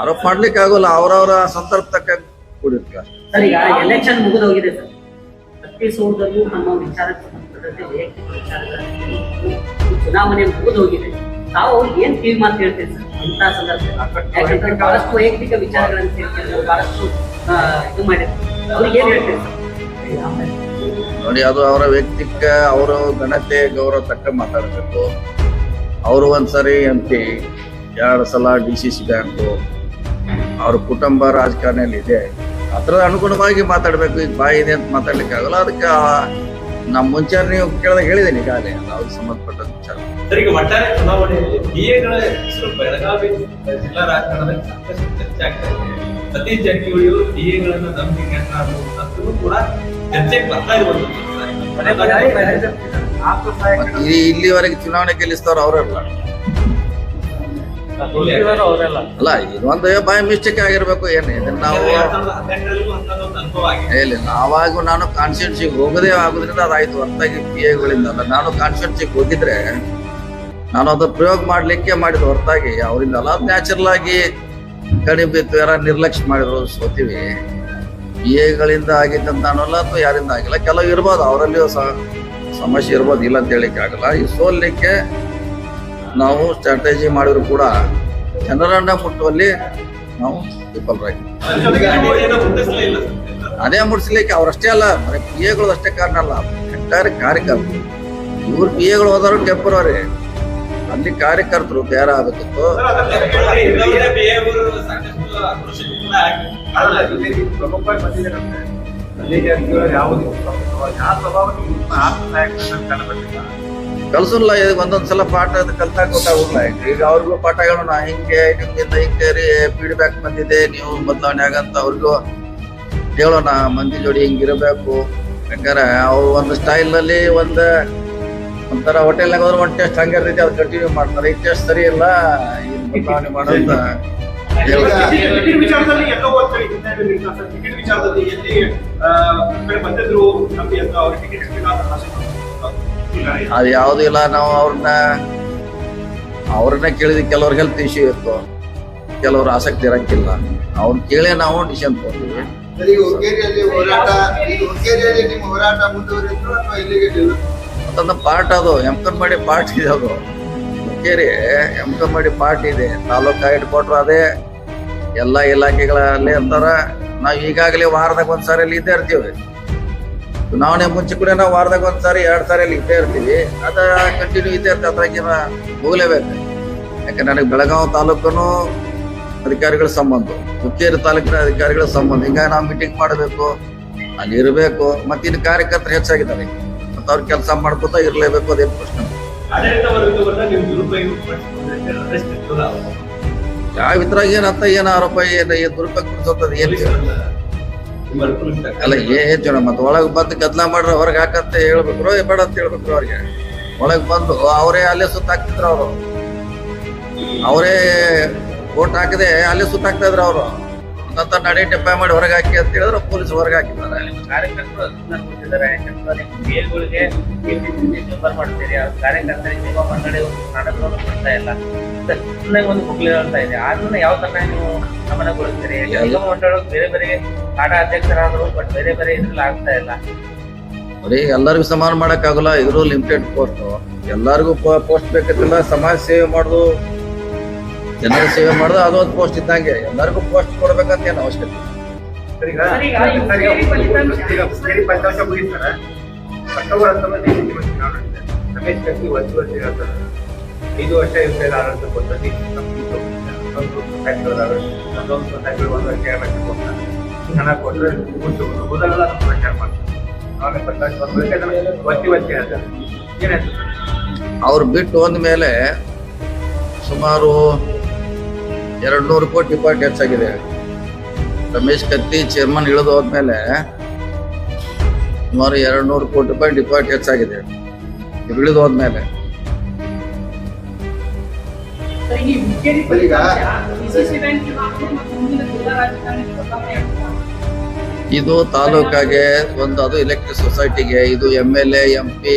ಆರೋಪ ಮಾಡ್ಲಿಕ್ಕೆ ಆಗೋಲ್ಲ ಅವ್ರವ್ರ ಸಂದರ್ಭ ತಕ್ಕ ಕೂಡಿರ್ತೀವಿ ಅಷ್ಟೇ. ಎಲೆಕ್ಷನ್ ಮುಗಿದೋಗಿದೆ ಸರ್. ನಮ್ಮ ವಿಚಾರಕ್ಕೆ ಚುನಾವಣೆ ಮುಗಿದು ಹೋಗಿದೆ. ತಾವು ಏನ್ ಕಿವಿ ಹೇಳ್ತೀರಿ ಸರ್? ಇಂತಹ ಸಂದರ್ಭದಲ್ಲಿ ಯಾಕಂದ್ರೆ ಬಹಳಷ್ಟು ವೈಯಕ್ತಿಕ ವಿಚಾರಗಳನ್ನು ಸೇರ್ಕೊಂಡು ಬಹಳಷ್ಟು ಇದು ಮಾಡಿದ್ರು. ಅವ್ರಿಗೆ ಏನ್ ಹೇಳ್ತೀರಿ ನೋಡಿ, ಅದು ಅವರ ವ್ಯಕ್ತಿಕ, ಅವರು ಘನತೆ, ಗೌರವ ತಕ್ಕ ಮಾತಾಡಬೇಕು. ಅವರು ಒಂದ್ಸರಿ ಎಂ ಪಿ ಎರಡು ಸಲ ಡಿ ಸಿ ಸಿ ಬ್ಯಾಂಕು ಅವ್ರ ಕುಟುಂಬ ರಾಜಕಾರಣಿಯಲ್ಲಿ ಇದೆ. ಅದರ ಅನುಗುಣವಾಗಿ ಮಾತಾಡ್ಬೇಕು. ಈಗ ಬಾಯಿ ಇದೆ ಅಂತ ಮಾತಾಡ್ಲಿಕ್ಕೆ ಆಗಲ್ಲ ಅದಕ್ಕೆ ನಮ್ಮ ಮುಂಚೆ ನೀವು ಕೇಳಿದಾಗ ಹೇಳಿದ್ದೀನಿ ಈಗಾಗಲೇ ಅದು ಅವ್ರಿಗೆ ಸಂಬಂಧಪಟ್ಟ ವಿಚಾರ ಸರ್ ಈಗ ಒಟ್ಟಾರೆ ಚುನಾವಣೆಯಲ್ಲಿ ಡಿಎಗಳ ಹೆಸರು ಬೆಳಗಾವಿ ಜಿಲ್ಲಾ ರಾಜಕಾರಣದಲ್ಲಿ ಸಾಕಷ್ಟು ಚರ್ಚೆ ಆಗ್ತಾ ಇದೆ. ಸತೀಶ್ ಜಾರಕಿಹೊಳಿ ಅವರು ಡಿಎಗಳನ್ನ ನಂಬಿ ಅನ್ನುವಂಥದ್ದು ಕೂಡ ಚರ್ಚೆಗೆ ಬರ್ತಾ ಇಲ್ಲಿವರೆಗೆ ಚುನಾವಣೆ ಗೆಲ್ಲಿಸ್ತಾರ ಅವರೇ ಅಲ್ಲ ಇದೊಂದು ಬಾಯಿ ಮಿಸ್ಟೇಕ್ ಆಗಿರ್ಬೇಕು, ಏನು ಇದನ್ನ ನಾವು ಇಲ್ಲ, ನಾವಾಗ ನಾನು ಕಾನ್ಸ್ಟಿಟ್ಯೂನ್ಸಿಗೆ ಹೋಗದೇ ಆಗೋದ್ರಿಂದ ಅದಾಯ್ತು ಹೊರತಾಗಿ ಪಿ ಎಗಳಿಂದ ಅಲ್ಲ. ನಾನು ಕಾನ್ಸ್ಟಿಟ್ಯೂನ್ಸಿಗೆ ಹೋಗಿದ್ರೆ, ನಾನು ಅದು ಪ್ರಯೋಗ ಮಾಡ್ಲಿಕ್ಕೆ ಮಾಡಿದ ಹೊರತಾಗಿ, ಅವರಿಂದ ಅಲ್ಲ ನ್ಯಾಚುರಲ್ ಆಗಿ ಕಡಿಮೆ ಬಿತ್ತು ಯಾರ ನಿರ್ಲಕ್ಷ್ಯ ಮಾಡಿದ್ರು, ಸೋತೀವಿ. ಪಿ ಎಗಳಿಂದ ಆಗಿದ್ದಂತ ಅನ್ನೋಲ್ಲ ಅಥವಾ ಯಾರಿಂದ ಆಗಿಲ್ಲ. ಕೆಲವು ಇರ್ಬೋದು, ಅವರಲ್ಲಿಯೂ ಸಹ ಸಮಸ್ಯೆ ಇರ್ಬೋದು, ಇಲ್ಲ ಅಂತ ಹೇಳಿಕ್ಕೆ ಆಗಲ್ಲ. ಈ ಸೋಲ್ಲಿಕ್ಕೆ ನಾವು ಸ್ಟ್ರಾಟಜಿ ಮಾಡಿದ್ರು ಕೂಡ ಜನರನ್ನ ಮುಟ್ಟುವಲ್ಲಿ ನಾವು ವಿಫಲರಾಗಿ ಅದೇ ಮುಟ್ಸ್ಲಿಕ್ಕೆ ಅವರಷ್ಟೇ ಅಲ್ಲ ಪಿ ಎಗಳು ಅಷ್ಟೇ ಕಾರಣ ಅಲ್ಲ ಎಂಟೈರ್ ಕಾರ್ಯಕರ್ತರು. ಇವ್ರು ಪಿ ಎಗಳು ಹೋದವರು ಟೆಂಪರವರಿ ಅಲ್ಲಿ ಕಾರ್ಯಕರ್ತರು ಬೇರೆ ಯಾವುದು ಕಲ್ಸಲ್ಲ ಒಂದೊಂದ್ ಸಲ ಪಾಠ ಅದು ಕಲ್ತಾಗ ಗೊತ್ತಾಗಲ್ಲ ಈಗ ಅವ್ರಿಗೂ ಪಾಠಗಳು ನಾ ಹಿಂಗೆ ನಿಮ್ಗಿಂದ ಹಿಂಗೆ ರೀ ಫೀಡ್ಬ್ಯಾಕ್ ಬಂದಿದೆ, ನೀವು ಬದಲಾವಣೆ ಆಗಂತ ಅವ್ರಿಗೂ ಹೇಳೋಣ, ಮಂದಿ ಜೋಡಿ ಹಿಂಗಿರಬೇಕು ಯಾಕಂದ್ರೆ ಅವ್ರು ಒಂದು ಸ್ಟೈಲ್ನಲ್ಲಿ ಒಂದು, ಒಂಥರ ಹೋಟೆಲ್ನಾಗ ಹೋದ್ರೆ ಒಂದು ಟೇಸ್ಟ್ ಹಂಗೆ ಇರ್ತೈತಿ ಅವ್ರು ಕಂಟಿನ್ಯೂ ಮಾಡ್ತಾರೆ ಈ ಟೇಸ್ಟ್ ಸರಿ ಇಲ್ಲ, ಇದು ಬದಲಾವಣೆ ಹೇಳ್ತಾರೆ. ಟಿಕೆಟ್ ವಿಚಾರದಲ್ಲಿ ಎಲ್ಲೋ ಸರ್. ಟಿಕೆಟ್ ವಿಚಾರದಲ್ಲಿ ಎಲ್ಲಿ ಬಂದಿದ್ರು, ನಮ್ಗೆ ಅಂತ ಅವ್ರಿಗೆ ಟಿಕೆಟ್ ಅಂತ ಇಲ್ಲ. ಅದು ಯಾವ್ದು ಇಲ್ಲ ನಾವು ಅವ್ರನ್ನ ಅವ್ರನ್ನ ಕೇಳಿದ ಕೆಲವ್ರ ಹೆಲ್ತ್ ಇಶ್ಯೂ ಇತ್ತು. ಕೆಲವ್ರು ಆಸಕ್ತಿ ಇರಂಗಿಲ್ಲ. ಅವ್ರನ್ನ ಕೇಳೇ ನಾವು ಡಿಸಿಷನ್ ತಗೊಂಡ್ವಿ ಪಾರ್ಟ್ ಅದು ಪಾರ್ಟ್ ಅದು ಮಾಡಿ ಪಾರ್ಟ್ ಇದೆ ಅದು. ಮುಖೇರಿ ಮಾಡಿ ಪಾರ್ಟ್ ಇದೆ. ತಾಲೂಕಾ ಹೆಡ್ ಅದೇ. ಎಲ್ಲ ಇಲಾಖೆಗಳಲ್ಲಿ ಅಂತಾರ ನಾವು ಈಗಾಗಲೇ ವಾರದಾಗ ಒಂದ್ಸಾರಿ ಇದ್ದೇ ಇರ್ತೀವಿ. ಚುನಾವಣೆ ಮುಂಚೆ ಕೂಡ ನಾವು ವಾರದಾಗ ಒಂದ್ಸಾರಿ ಎರಡು ಸಾರಿ ಅಲ್ಲಿ ಇದ್ದೇ ಇರ್ತೀವಿ. ಅದ ಕಂಟಿನ್ಯೂ ಇದ್ದೇ ಇರ್ತದೆ ಅದ್ರಾಗಿನ ಹೋಗ್ಲೇಬೇಕು ಯಾಕಂದ್ರೆ ನನಗೆ ಬೆಳಗಾವಿ ತಾಲೂಕನು ಅಧಿಕಾರಿಗಳ ಸಂಬಂಧ. ಹುಕ್ಕೇರಿ ತಾಲೂಕಿನ ಅಧಿಕಾರಿಗಳ ಸಂಬಂಧ. ಹಿಂಗಾಗಿ ನಾವು ಮೀಟಿಂಗ್ ಮಾಡಬೇಕು, ಅಲ್ಲಿ ಇರಬೇಕು, ಮತ್ತೆ ಇನ್ನು ಕಾರ್ಯಕರ್ತರು ಹೆಚ್ಚಾಗಿದ್ದಾರೆ. ಮತ್ತೆ ಅವ್ರ ಕೆಲಸ ಮಾಡ್ಕೋತಾ ಇರಲೇಬೇಕು ಅದೇನು ಪ್ರಶ್ನೆ. ಯಾವ ಇದ್ರಾಗ ಏನಂತ ಏನ್ ಆರೋಪ, ಏನು ದುರುಪಯೋಗ ಏನು ಏನ್ ಅಲ್ಲ ಏನ್ ಜನ ಮತ್ತೆ ಒಳಗ್ ಬಂದು ಗದ್ಲ ಮಾಡ್ರ ಹೊರಗೆ ಹಾಕಂತ ಹೇಳ್ಬೇಕ್ರು ಏ ಬೇಡ ಅಂತ ಹೇಳ್ಬೇಕ್ರು ಅವ್ರಿಗೆ. ಒಳಗ್ ಬಂದು ಅವರೇ ಅಲ್ಲೇ ಸುತ್ತಾಕ್ತಿದ್ರು ಅವರು. ಅವರೇ ಓಟ್ ಹಾಕದೆ ಅಲ್ಲೇ ಸುತ್ತಾಕ್ತಾ ಇದ್ರು ಅವರು. ಅಂತ ನಡಿ ಟೆಪ್ಪ ಮಾಡಿ ಹೊರಗೆ ಹಾಕಿ ಅಂತ ಹೇಳಿದ್ರೆ ಪೊಲೀಸ್ ಹೊರಗೆ ಹಾಕಿದ್ದಾರೆ. ಕಾರ್ಯಕರ್ತರು ಯಾವ ತರ ನೀವು ಗಮನಗೊಳಿಸ್ತೀರಿ ಬೇರೆ ಬೇರೆ ಆಟ ಅಧ್ಯಕ್ಷರಾದ್ರು ಬಟ್ ಬೇರೆ ಬೇರೆ ಇದ್ರಲ್ಲಿ ಆಗ್ತಾ ಇಲ್ಲ. ಬರೀ ಎಲ್ಲರಿಗೂ ಸಮಾನ ಮಾಡೋಕ್ಕಾಗಲ್ಲ ಇವರು ಲಿಮಿಟೆಡ್ ಪೋಸ್ಟ್ ಎಲ್ಲರಿಗೂ ಪೋಸ್ಟ್ ಬೇಕಂತಿಲ್ಲ ಸಮಾಜ ಸೇವೆ ಮಾಡೋದು ಜನರ ಸೇವೆ ಮಾಡೋದು ಅದೊಂದು ಪೋಸ್ಟ್ ಇದ್ದಂಗೆ. ಎಲ್ಲರಿಗೂ ಪೋಸ್ಟ್ ಕೊಡ್ಬೇಕಂತ ಏನು ಅವಶ್ಯಕತೆ ಐದು ವರ್ಷ ಇರ್ತದೆ ಆಡಳಿತ ಪದ್ಧತಿ ನಮ್ಗಿದು ಒಂದು ಫ್ಯಾಕ್ಟರ್ ಅದೊಂದು ಫ್ಯಾಕ್ಟರ್ ಒಂದು ವರ್ಷ ಕೊಡ್ತಾರೆ. ಹಣ ಕೊಟ್ಟರೆ ಉಂಟು ಮೊದಲೆಲ್ಲ ನಮ್ಮ ಪ್ರಚಾರ ಮಾಡ್ತಾರೆ ಒತ್ತಿ ಒತ್ತಿ ಹೇಳ್ತಾರೆ? ಅವ್ರು ಬಿಟ್ಟು ಹೋದ್ಮೇಲೆ ಸುಮಾರು ಎರಡು ನೂರು ಕೋಟಿ ಡಿಪಾರ್ಟ್ ಹೆಚ್ಚಾಗಿದೆ ರಮೇಶ್ ಕತ್ತಿ ಚೇರ್ಮನ್ ಇಳಿದು ಹೋದ್ಮೇಲೆ ಸುಮಾರು ಎರಡು ನೂರು ಕೋಟಿ ರೂಪಾಯಿ ಡಿಪಾರ್ಟ್ ಹೆಚ್ಚಾಗಿದೆ ಇಳಿದು ಹೋದ್ಮೇಲೆ ಈಗ ಇದು ತಾಲೂಕಾಗೆ ಒಂದು, ಅದು ಎಲೆಕ್ಟ್ರಿಕ್ ಸೊಸೈಟಿಗೆ ಇದು ಎಂ ಎಲ್ ಎ ಪಿ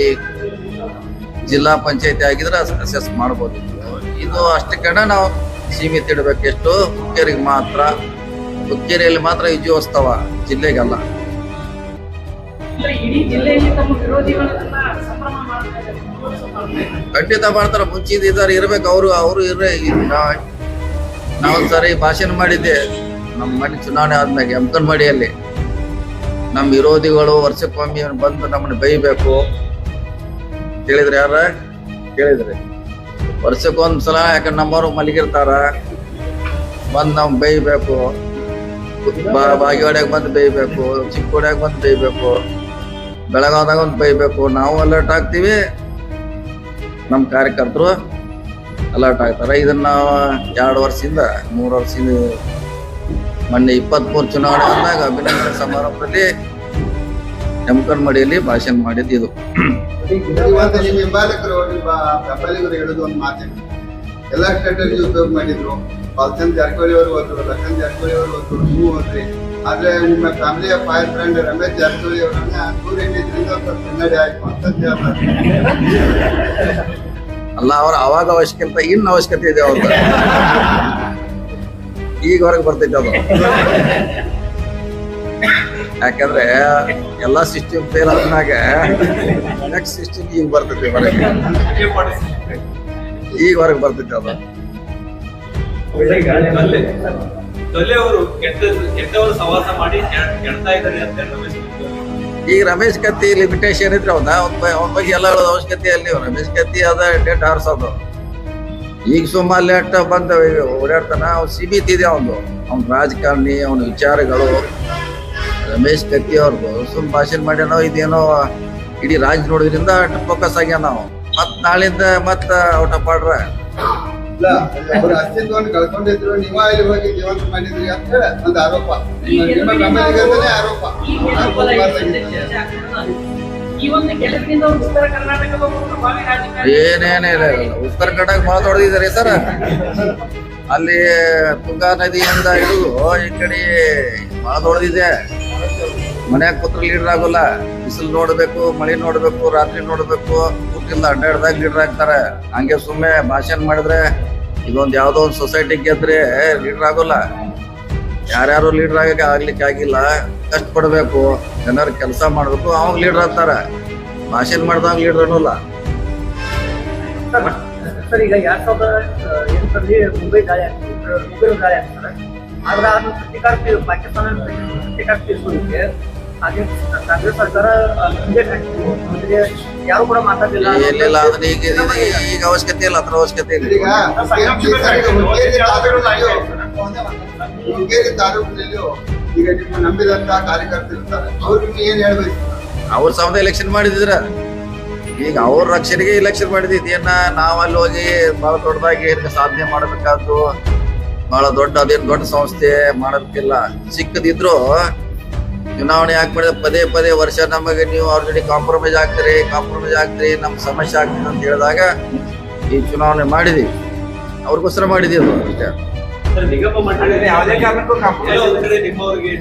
ಜಿಲ್ಲಾ ಪಂಚಾಯತಿ ಆಗಿದ್ರೆ ಅಸೆಸ್ ಮಾಡ್ಬೋದು. ಇದು ಅಷ್ಟಕ್ಕನ ನಾವು ಸೀಮಿತ ಇಡಬೇಕು ಎಷ್ಟು? ಹುಕ್ಕೇರಿಗೆ ಮಾತ್ರ. ಹುಕ್ಕೇರಿಯಲ್ಲಿ ಮಾತ್ರ ವಿಜಯೋತ್ಸವ ಜಿಲ್ಲೆಗಲ್ಲ. ಖಂಡಿತ ಮಾಡ್ತಾರೆ, ಮುಂಚಿದ ಇದ್ದಾರೆ, ಇರ್ಬೇಕು, ಅವರು ಅವರು ಇರ್ರೆ. ನಾವೊಂದ್ಸರಿ ಭಾಷಣ ಮಾಡಿದ್ದೆ, ನಮ್ಮ ಮನೆ ಚುನಾವಣೆ ಆದ್ಮೇಲೆ ಎಮ್ಕನ್ಮಡಿಯಲ್ಲಿ ನಮ್ಮ ವಿರೋಧಿಗಳು ವರ್ಷಕ್ಕೊಮ್ಮೆ ಬಂದು ನಮ್ಮನ್ನ ಬೈಬೇಕು ಕೇಳಿದ್ರೆ ಯಾರ? ಕೇಳಿದ್ರಿ. ವರ್ಷಕ್ಕೊಂದ್ಸಲ ಯಾಕಂದ್ರೆ ನಮ್ಮವರು ಮಲಗಿರ್ತಾರ. ಬಂದು ನಾವು ಬೈಬೇಕು ಬಾಗೇವಾಡ್ಯಾಗ ಬಂದು ಬೈಬೇಕು ಚಿಕ್ಕೋಡ್ಯಾಗ ಬಂದು ಬೈಬೇಕು ಬೆಳಗಾವ್ದಾಗ ಒಂದು ಬೈಬೇಕು ನಾವು ಅಲರ್ಟ್ ಆಗ್ತೀವಿ. ನಮ್ಮ ಕಾರ್ಯಕರ್ತರು ಅಲರ್ಟ್ ಆಗ್ತಾರೆ. ಇದನ್ನ ನಾವು ಎರಡು ವರ್ಷದಿಂದ, ಮೂರು ವರ್ಷದಿಂದ ಮೊನ್ನೆ ಇಪ್ಪತ್ಮೂರು ಚುನಾವಣೆ ಅಂದಾಗ ಅಭಿನಂದನೆ ಸಮಾರಂಭದಲ್ಲಿ ಮಡಿಯಲ್ಲಿ ಭಾಷಣ ಮಾಡಿದ್ದು ಇದು. ನಿಮ್ಮ ಬೆಂಬಲಿಗರು ಹೇಳೋದು ಒಂದು ಮಾತು ಎಲ್ಲ ಸ್ಟ್ರಾಟಜಿ ಉಪಯೋಗ ಮಾಡಿದ್ರು ಬಾಲ್ಚಂದ್ ಜಾರಕಿಹೊಳಿ ಅವರು ಹೋದ್ರು ಲಖನ್ ಜಾರಕಿಹೊಳಿ ಅವರು ಹೋದ್ರು ನೀವು ಹೋದ್ರಿ ಆದ್ರೆ ನಿಮ್ಮ ಫ್ಯಾಮಿಲಿಯ ಫೈರ್ ಫ್ರೆಂಡ್ ರಮೇಶ್ ಜಾರಕಿಹೊಳಿ ಅವರನ್ನ ದೂರ ಇಟ್ಟಿದ್ರಿಂದ ಹಿನ್ನಡೆ ಆಯ್ತು ಅಂತ ಅಲ್ಲ ಅವ್ರ ಅವಾಗ ಅವಶ್ಯಕತೆ ಇನ್ನು ಅವಶ್ಯಕತೆ ಇದೆ ಅವ್ರ ಈಗ ಹೊರಗೆ ಬರ್ತೈತೆ ಅದು. ಯಾಕಂದ್ರೆ ಎಲ್ಲಾ ಸಿಸ್ಟಮ್ ಫೇಲ್ ಆದ್ಮ್ಯಾಗ ನೆಕ್ಸ್ಟ್ ಸಿಸ್ಟಮ್ ಈಗ ಬರ್ತೈತೆ ಹೊರಗೆ ಈಗ ಹೊರಗೆ ಬರ್ತೈತೆ ಅದು. ಈಗ ರಮೇಶ್ ಕತ್ತಿ ಲಿಮಿಟೇಷನ್ ಇದ್ರೆ ಅವನ ಅವನ ಬಗ್ಗೆ ಎಲ್ಲ ಅವಶ್ಯಕತೆ ಅಲ್ಲಿ ರಮೇಶ್ ಕತ್ತಿ ಅದ ಡೇಟ್ ಹಾರ್ಸೋದು ಈಗ ಸುಮ್ಮ ಲೇಟ್ ಬಂದ ಓಡಾಡ್ತಾನ ಅವ್ನು ಸೀಮಿತ ಇದೆ ಅವನು ಅವ್ನ ರಾಜಕಾರಣಿ ಅವನ ವಿಚಾರಗಳು ರಮೇಶ್ ಕತ್ತಿ ಅವ್ರದ್ದು ಸುಮ್ ಭಾಷಣ ಮಾಡ್ಯಾನೋ ಇದೇನೋ ಇಡೀ ರಾಜ್ಯ ನೋಡೋದ್ರಿಂದ ಫೋಕಸ್ ಆಗ್ಯಾನ ನಾವು ಮತ್ ನಾಳಿಂದ ಮತ್ತ ಔಟ್ ಆಫ್ ಆರ್ಡ್ರ ಇಲ್ಲ ಅವ್ರ ಅಸ್ತಿತ್ವವನ್ನು ಕಳ್ಕೊಂಡಿದ್ರು ನೀವ ಇಲ್ಲಿ ಹೋಗಿ ಜೀವಂತ ಮಾಡಿದ್ರಿ ಅಂತ ಹೇಳಿ ಒಂದು ಆರೋಪ. ಅವರು ಉತ್ತರ ಕರ್ನಾಟಕದ ಬಹಳ ದೊಡ್ಡದಿದ್ದಾರೆ ಸರ್. ಅಲ್ಲಿ ತುಂಗಾ ನದಿಯಿಂದ ಇದು ಈ ಕಡೆ ಬಹಳ ದೊಡ್ಡದಿದೆ. ಮನ್ಯಾಗ ಕೂತ್ರ ಲೀಡರ್ ಆಗೋಲ್ಲ. ಬಿಸಿಲು ನೋಡ್ಬೇಕು, ಮಳೆ ನೋಡ್ಬೇಕು, ರಾತ್ರಿ ನೋಡ್ಬೇಕು. ಕೂತಿಲ್ಲ, ಅಡ್ಡಾಡ್ದಾಗ ಲೀಡರ್ ಆಗ್ತಾರೆ. ಹಂಗೆ ಸುಮ್ಮನೆ ಭಾಷಣ ಮಾಡಿದ್ರೆ ಇದೊಂದು ಯಾವುದೋ ಒಂದು ಸೊಸೈಟಿ ಗೆದ್ರೆ ಲೀಡರ್ ಆಗೋಲ್ಲ. ಯಾರ್ಯಾರು ಲೀಡರ್ ಆಗಕ್ಕೆ ಆಗ್ಲಿಕ್ಕೆ ಆಗಿಲ್ಲ. ಕಷ್ಟಪಡ್ಬೇಕು ಜನರು ಕೆಲಸ ಮಾಡಬೇಕು ಅವಾಗ ಲೀಡರ್ ಆಗ್ತಾರೆ ಭಾಷಣ ಮಾಡ್ದಾಗ ಲೀಡರ್ ಅನ್ನೋಲ್ಲ ಸರ್, ಈಗ ಎರಡ್ ಸಾವಿರದ ಆ, ಎಂಟರಲ್ಲಿ ಮುಂಬೈ ದಾಳಿ ಆಗ್ತದೆ ಮುಂಬೈ ದಾಳಿ ಆಗ್ತಾರೆ ಆದ್ರೆ ಅದನ್ನ ಪ್ರತಿಕಾರ ತೀರ್- ಪಾಕಿಸ್ತಾನ ಪ್ರತಿಕಾರ ತೀರ್ಸೋದಕ್ಕೆ ಹಾಗೆ ಕಾಂಗ್ರೆಸ್ ಸರ್ಕಾರ ಆ, ಹಿಂದೇಟ್ ಅಂದ್ರೆ ಯಾರು ಕೂಡ ಮಾತಾಡಲಿಲ್ಲ ಎಲ್ಲಿಲ್ಲ ಈಗ ಅವಶ್ಯಕತೆ ಇಲ್ಲ ಅದ್ರ ಅವಶ್ಯಕತೆ ಇಲ್ಲ ಈಗ ನಂಬಿದಂತ ಅವ್ರಿಗೆ ಏನ್ ಹೇಳ್ಬೇಕು? ಅವ್ರ ಸಮದ ಎಲೆಕ್ಷನ್ ಮಾಡಿದ್ರ. ಈಗ ಅವ್ರ ರಕ್ಷಣೆಗೆ ಎಲೆಕ್ಷನ್ ಮಾಡಿದ್ದು ಇದೇನ ನಾವ್ ಅಲ್ಲಿ ಹೋಗಿ ಬಹಳ ದೊಡ್ಡದಾಗಿ ಇದನ್ನ ಸಾಧನೆ ಮಾಡಬೇಕಾದ್ರು ಬಹಳ ದೊಡ್ಡ ಅದೇನು ದೊಡ್ಡ ಸಂಸ್ಥೆ ಮಾಡಬೇಕಿಲ್ಲ. ಸಿಕ್ಕದಿದ್ರು ಚುನಾವಣೆ ಯಾಕೆ ಮಾಡಿದ ಪದೇ ಪದೇ ವರ್ಷ ನಮಗೆ ನೀವು ಅವ್ರ ಜೊತೆ ಕಾಂಪ್ರಮೈಸ್ ಆಗ್ತೀರಿ ಕಾಂಪ್ರಮೈಸ್ ಆಗ್ತೀರಿ ನಮ್ಮ ಸಮಸ್ಯೆ ಆಗ್ತದೆ ಅಂತ ಹೇಳಿದಾಗ ಈ ಚುನಾವಣೆ ಮಾಡಿದೀವಿ. ಅವ್ರಿಗೋಸ್ಕರ ಮಾಡಿದೀವಿ ಅಷ್ಟೇ. ನಿಗಮ ಮಂಡಳಿ ಯಾವುದೇ ಕಾರಣಕ್ಕೂ ಕಾಂಪ್ರಮೈಸ್ ಕಡೆ ನಿಮ್ಮವ್ರಿಗೆ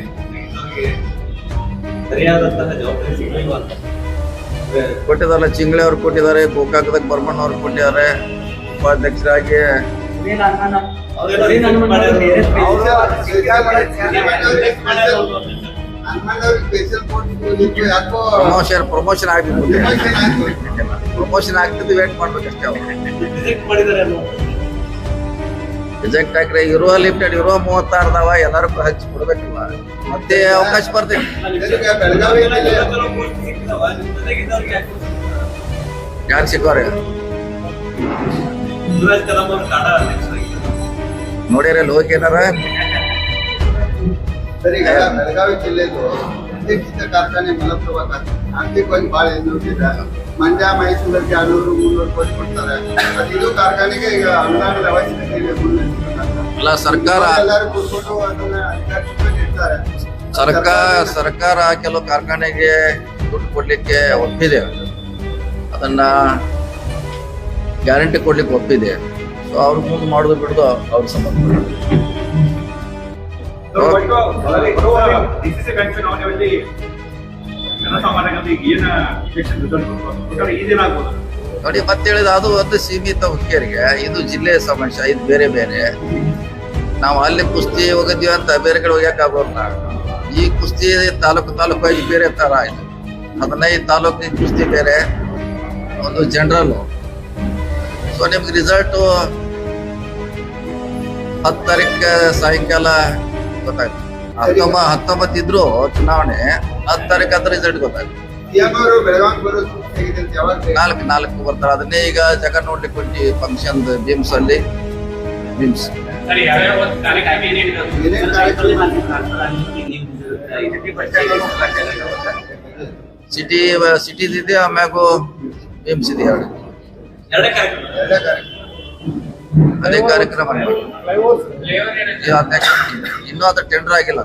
ಸರಿಯಾದಂತಹ ಜವಾಬ್ದಾರಿ ಸಿಗಲಿಲ್ಲ ಅಂತ. ಅಂದ್ರೆ ಕೊಟ್ಟಿದಾರಲ್ಲ ಚಿಂಗ್ಳೆ ಅವ್ರು ಕೊಟ್ಟಿದ್ದಾರೆ ಗೋಕಾಕದಾಗ ಬರ್ಮಣ್ಣ ಅವ್ರು ಕೊಟ್ಟಿದ್ದಾರೆ ಉಪಾಧ್ಯಕ್ಷರಾಗಿ ಪ್ರಮೋಷನ್ ಪ್ರಮೋಷನ್ ಆಯ್ತು. ಪ್ರಮೋಷನ್ ಆಗ್ತಿದ್ದು ವೇಟ್ ಮಾಡ್ಬೇಕಷ್ಟೇ ಅವ್ರು. ರಿಜೆಕ್ಟ್ ಮಾಡಿದ್ದಾರೆ ಅನ್ನೋ ರಿಜೆಕ್ಟ್ ಹಾಕ್ರೆ ಇರುವ ಲಿಮಿಟೆಡ್ ಇರುವ ಮೂವತ್ತಾರದವ ಎಲ್ಲರಿಗೂ ಹಚ್ಚಿ ಕೊಡ್ಬೇಕಲ್ಲ ಮತ್ತೆ ಅವಕಾಶ ಬರ್ತೈತಿ ಈಗ ಬೆಳಗಾವಿಯಲ್ಲಿ ಚಲೋ ಪೋಸ್ಟ್ ಸಿಕ್ಕಿದಾವ, ನಿಮ್ ಜೊತೆಗಿದ್ದವ್ರಿಗೆ ಯಾಕೆ ಕೊಡ್ಸಿಲ್ಲ? ಯಾರು ಸಿಕ್ಕವ್ರೆ ಶಿವರಾಜ್ ಕದಂ ಅವರು ಕಾಡ ಅಧ್ಯಕ್ಷರಾಗಿದ್ದಾರೆ. ನೋಡ್ಯಾರ ಲೋಕ ಏನಾರ ಸರಿ ಈಗ ಬೆಳಗಾವಿ ಜಿಲ್ಲೆದು ಅಧ್ಯಕ್ಷಿತ ಕಾರ್ಖಾನೆ ಮಲಪ್ರಭಾ ಕಾರ್ಖಾನೆ ಆರ್ಥಿಕವಾಗಿ ಬಹಳ ಹಿಂದುಳಿದಿದೆ ಮಂಡ್ಯ ಮೈಸೂರಲ್ಲಿ ಎರಡ್ನೂರು ಮುನ್ನೂರು ಕೋಟಿ ಕೊಡ್ತಾರೆ. ಅದು ಇದು ಕಾರ್ಖಾನೆಗೆ ಈಗ ಅನುದಾನದ ಅವಶ್ಯಕತೆ ಇದೆ ಅಲ್ಲ ಸರ್ಕಾರ ಎಲ್ಲರೂ ಕೂತ್ಕೊಂಡು ಅದನ್ನ ಇರ್ತಾರೆ. ಸರ್ಕಾರ ಸರ್ಕಾರ ಕೆಲವು ಕಾರ್ಖಾನೆಗೆ ದುಡ್ಡು ಕೊಡ್ಲಿಕ್ಕೆ ಒಪ್ಪಿದೆ. ಅದನ್ನ ಗ್ಯಾರಂಟಿ ಕೊಡ್ಲಿಕ್ಕೆ ಒಪ್ಪಿದೆ. ಸೊ ಅವ್ರ ಮುಂದೆ ಮಾಡೋದು ಬಿಡೋದು ಅವ್ರ ಸಂಬಂಧ. ದಿನ ಆಗ್ಬೋದು ನೋಡಿ, ಮತ್ತೆ ಹೇಳಿದ ಅದು ಒಂದು ಸೀಮಿತ ಹುಕ್ಕೇರಿಗೆ ಇದು ಜಿಲ್ಲೆಯ ಸಮಸ್ಯೆ, ಇದು ಬೇರೆ ಬೇರೆ. ನಾವು ಅಲ್ಲಿ ಕುಸ್ತಿ ಹೋಗಿದ್ವಿ ಅಂತ ಬೇರೆ ಕಡೆ ಹೋಗ್ಯಾಕಾಗೋಲ್ಲ ಈ ಕುಸ್ತಿ ತಾಲೂಕು ತಾಲೂಕು ಆಗಿ ಬೇರೆ ತರ ಆಯ್ತು. ಹದಿನೈದು ತಾಲೂಕಿನ ಕುಸ್ತಿ ಬೇರೆ, ಒಂದು ಜನರಲ್ ಸೊ ನಿಮ್ಗೆ ರಿಸಲ್ಟ್ ಹತ್ತು ತಾರೀಕು ಸಾಯಂಕಾಲ ಗೊತ್ತಾಯ್ತು. ಹತ್ತೊಂಬ ಹತ್ತೊಂಬತ್ತು ಇದ್ರು ಚುನಾವಣೆ ಹತ್ತು ತಾರೀಕು ಅಂತ ರಿಸಲ್ಟ್ ಯಾವಾಗ ನಾಲ್ಕು ನಾಲ್ಕು ಬರ್ತಾರೆ. ಅದನ್ನೇ ಈಗ ಜಗನ್ ನೋಡ್ಲಿಕ್ಕೆ ಹೊಂಟಿ ಫಂಕ್ಷನ್ ಬಿಮ್ಸ್ ಅಲ್ಲಿ ಬಿಮ್ಸ್ ಕಾರ್ಯಕ್ರಮ ಕಾರ್ಯಕ್ರಮ ಸಿಟಿ ಸಿಟಿ ಇದೆ ಆಮ್ಯಾಗೂ ಬಿಮ್ಸ್ ಇದೆ ಎರಡು. ಅದೇ ಕಾರ್ಯಕ್ರಮ ಇನ್ನೂ ಅದು ಟೆಂಡರ್ ಆಗಿಲ್ಲ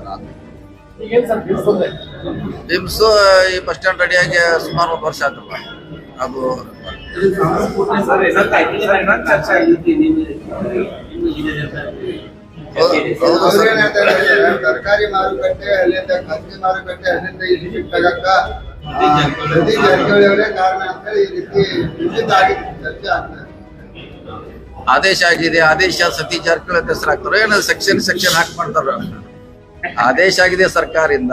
ಬಿಮ್ಸ್ ಈ ಬಸ್ ಸ್ಟ್ಯಾಂಡ್ ಆಗಿ ಸುಮಾರು ಒಂದು ವರ್ಷ ಆಯ್ತು ಅದು ಅಂದ್ರೆ, ಸರ್ಕಾರಿ ಮಾರುಕಟ್ಟೆ ಅಲ್ಲಿಂದ ಖಾಸಗಿ ಮಾರುಕಟ್ಟೆ ಅಲ್ಲಿಂದ ಇಲ್ಲಿ ರೀತಿ ತಗಕ್ಕ ಆ, ಸತೀಶ್ ಜಾರಕಿಹೊಳಿ ಅವರೇ ಕಾರಣ ಅಂತ ಈ ರೀತಿ ಚರ್ಚೆ ಆಗ್ತದೆ ಆದೇಶ ಆಗಿದೆ, ಆದೇಶ ಸತಿ ಜಾರಕಿಹೊಳಿ ಹೆಸರಾಗ್ತಾರ ಏನ ಸೆಕ್ಷನ್ ಸೆಕ್ಷನ್ ಹಾಕಿ ಮಾಡ್ತಾರ? ಆದೇಶ ಆಗಿದೆ ಸರ್ಕಾರದಿಂದ,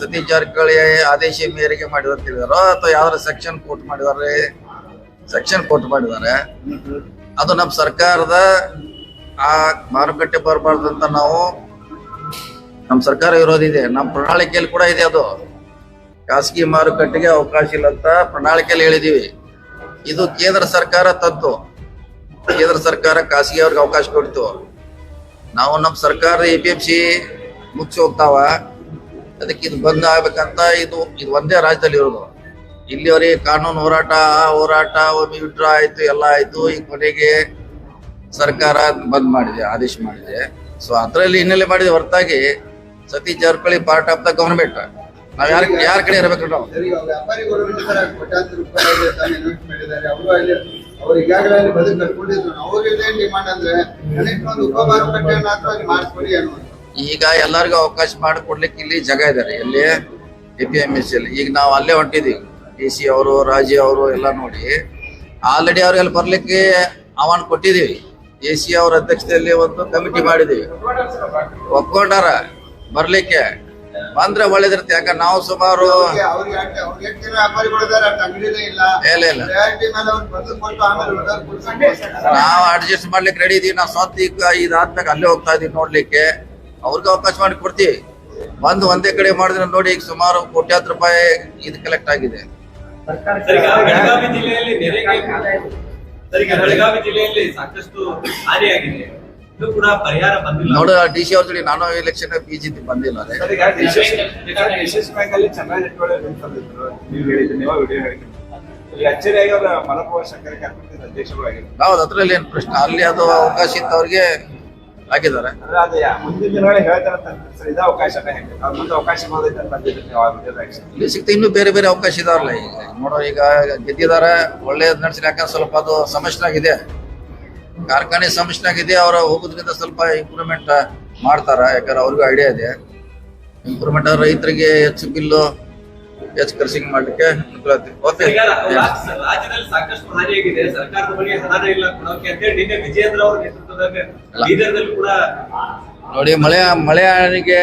ಸತಿ ಜಾರಕಿಹೊಳಿ ಆದೇಶ ಮೇರೆಗೆ ಮಾಡಿದಾರೆ ಅಥವಾ ಯಾವ್ದಾರ ಸೆಕ್ಷನ್ ಕೋಟ್ ಮಾಡಿದಾರೆ? ಸೆಕ್ಷನ್ ಕೋಟ್ ಮಾಡಿದ್ದಾರೆ ಅದು ನಮ್ಮ ಸರ್ಕಾರದ ಆ ಮಾರುಕಟ್ಟೆ ಬರಬಾರ್ದು ಅಂತ ನಾವು ನಮ್ಮ ಸರ್ಕಾರ ಇರೋದಿದೆ ನಮ್ಮ ಪ್ರಣಾಳಿಕೆಯಲ್ಲಿ ಕೂಡ ಇದೆ ಅದು. ಖಾಸಗಿ ಮಾರುಕಟ್ಟೆಗೆ ಅವಕಾಶ ಇಲ್ಲ ಅಂತ ಪ್ರಣಾಳಿಕೆಯಲ್ಲಿ ಹೇಳಿದೀವಿ. ಇದು ಕೇಂದ್ರ ಸರ್ಕಾರ ತಂತು. ಕೇಂದ್ರ ಸರ್ಕಾರ ಖಾಸಗಿ ಅವ್ರಿಗೆ ಅವಕಾಶ ಕೊಡ್ತು. ನಾವು ನಮ್ಮ ಸರ್ಕಾರ ಎ ಪಿ ಎಂ ಸಿ ಮುಚ್ಚಿ ಹೋಗ್ತಾವ. ಅದಕ್ಕೆ ಇದು ಬಂದ್ ಆಗ್ಬೇಕಂತ ಇದು ಇದು ಒಂದೇ ರಾಜ್ಯದಲ್ಲಿ ಇರೋದು. ಇಲ್ಲಿವರೆಗೆ ಕಾನೂನು ಹೋರಾಟ ಹೋರಾಟ, ಒಮ್ಮೆ ವಿಡ್ರಾ ಆಯ್ತು, ಎಲ್ಲ ಆಯ್ತು, ಈ ಕೊನೆಗೆ ಸರ್ಕಾರ ಬಂದ್ ಮಾಡಿದೆ, ಆದೇಶ ಮಾಡಿದೆ. ಸೊ ಅದರಲ್ಲಿ ಹಿನ್ನೆಲೆ ಮಾಡಿದ ಹೊರತಾಗಿ Satish Jarkiholi part of the government ನಾವ್ ಯಾರ ಯಾರ ಕಡೆ ಇರಬೇಕು ನಾವು ಅವರು ಅವ್ರು ಈಗಾಗಲೇ ಅಲ್ಲಿ ಬದುಕು ಕಟ್ಕೊಂಡಿದ್ರು. ಅವ್ರಿಗೆ ಡಿಮಾಂಡ್ ಅಂದ್ರೆ, ಕನಿಷ್ಠ ಒಂದು ಉಪ ಮಾರುಕಟ್ಟೆಯನ್ನು ಅಥವಾ ಅಲ್ಲಿ ಅನ್ನೋದು ಈಗ ಎಲ್ಲರಿಗೂ ಅವಕಾಶ ಮಾಡಿಕೊಡ್ಲಿಕ್ಕೆ ಇಲ್ಲಿ ಜಾಗ ಇದ್ದಾರೆ ಎಲ್ಲಿ ಎ ಪಿ ಎಂ ಎಸ್ ಅಲ್ಲಿ. ಈಗ ನಾವು ಅಲ್ಲೇ ಹೊಂಟಿದೀವಿ. ಡಿ ಸಿ ಅವರು, ರಾಜಿ ಅವರು ಎಲ್ಲ ನೋಡಿ. ಆಲ್ರೆಡಿ ಅವ್ರಿಗೆ ಬರ್ಲಿಕ್ಕೆ ಆಹ್ವಾನ ಕೊಟ್ಟಿದೀವಿ. ಎ ಸಿ ಅವ್ರ ಅಧ್ಯಕ್ಷತೆಯಲ್ಲಿ ಒಂದು ಕಮಿಟಿ ಮಾಡಿದೀವಿ. ಒಪ್ಕೊಂಡಾರ ಬರ್ಲಿಕ್ಕೆ. ಬಂದ್ರೆ ಒಳ್ಳೇದಿರುತ್ತೆ. ಯಾಕಂದ್ರೆ ನಾವು ಸುಮಾರು ಇಲ್ಲ. ಇಲ್ಲ ನಾವು ಅಡ್ಜಸ್ಟ್ ಮಾಡ್ಲಿಕ್ಕೆ ರೆಡಿ ಇದೀವಿ. ನಾವು ಸ್ವಂತ ಈಗ ಇದಾದ್ಮೇಲೆ ಅಲ್ಲೇ ಹೋಗ್ತಾ ಇದೀವಿ ನೋಡ್ಲಿಕ್ಕೆ. ಅವ್ರಿಗೆ ಅವಕಾಶ ಮಾಡಿ ಕೊಡ್ತೀವಿ. ಬಂದು ಒಂದೇ ಕಡೆ ಮಾಡಿದ್ರೆ ನೋಡಿ ಈಗ ಸುಮಾರು ಕೋಟ್ಯಾಂತರ ರೂಪಾಯಿ ಇದು ಕಲೆಕ್ಟ್ ಆಗಿದೆ. ಬೆಳಗಾವಿ ಜಿಲ್ಲೆಯಲ್ಲಿ ಸಾಕಷ್ಟು ಹಾನಿಯಾಗಿದೆ. ಇದು ಕೂಡ ಪರಿಹಾರ ಬಂದಿಲ್ಲ. ನೋಡು ಡಿ ಸಿ ಅವ್ರ ಜೊತೆ ನಾನು ಎಲೆಕ್ಷನ್ ಬಂದಿಲ್ಲ ಶಂಕರ ಕಾರ್ಪೊರೇಷನ್ ಅಧ್ಯಕ್ಷರು ಹೌದು ಅದ್ರಲ್ಲಿ ಏನ್ ಪ್ರಶ್ನೆ ಅಲ್ಲಿ ಅದು ಅವಕಾಶ ಇತ್ತು ಅವ್ರಿಗೆ ಹಾಕಿದ್ದಾರೆ. ಸಿಗ್ತಾ ಇನ್ನೂ ಬೇರೆ ಬೇರೆ ಅವಕಾಶ ಇದಾವಲ್ಲ ಈಗ. ನೋಡೋ ಈಗ ಗೆದ್ದಿದ್ದಾರೆ ಒಳ್ಳೇದ್ ನಡೆಸಿ ಯಾಕಂದ್ರೆ ಸ್ವಲ್ಪ ಅದು ಸಮಸ್ಯೆನಾಗಿದೆ ಕಾರ್ಖಾನೆ ಇದೆ ಅವರ ಹೋಗೋದ್ರಿಂದ ಸ್ವಲ್ಪ ಇಂಪ್ರೂವ್ಮೆಂಟ್ ಮಾಡ್ತಾರ. ಯಾಕಂದ್ರೆ ಅವ್ರಿಗೂ ಐಡಿಯಾ ಇದೆ. ಇಂಪ್ರೂವ್ಮೆಂಟ್ ರೈತರಿಗೆ ಹೆಚ್ಚು ಬಿಲ್ಲು ಹೆಚ್ಚು ಕರ್ಸಿಂಗ್ ಮಾಡ್ಲಿಕ್ಕೆ ಅನುಕೂಲ ಆಗ್ತದೆ. ಓಕೆ ರಾಜ್ಯದಲ್ಲಿ ಸಾಕಷ್ಟು ಹಾನಿಯಾಗಿದೆ ಸರ್ಕಾರದ ಬಳಿ ಹಣನೇ ಇಲ್ಲ ಕೊಡೋಕೆ ಅಂತೇಳಿ ನಿನ್ನೆ ವಿಜಯೇಂದ್ರ ಅವರ ನೇತೃತ್ವದಲ್ಲಿ ಬೀದರ್ನಲ್ಲಿ ಕೂಡ ನೋಡಿ ಮಳೆ ಮಳೆ ಹಾನಿಗೆ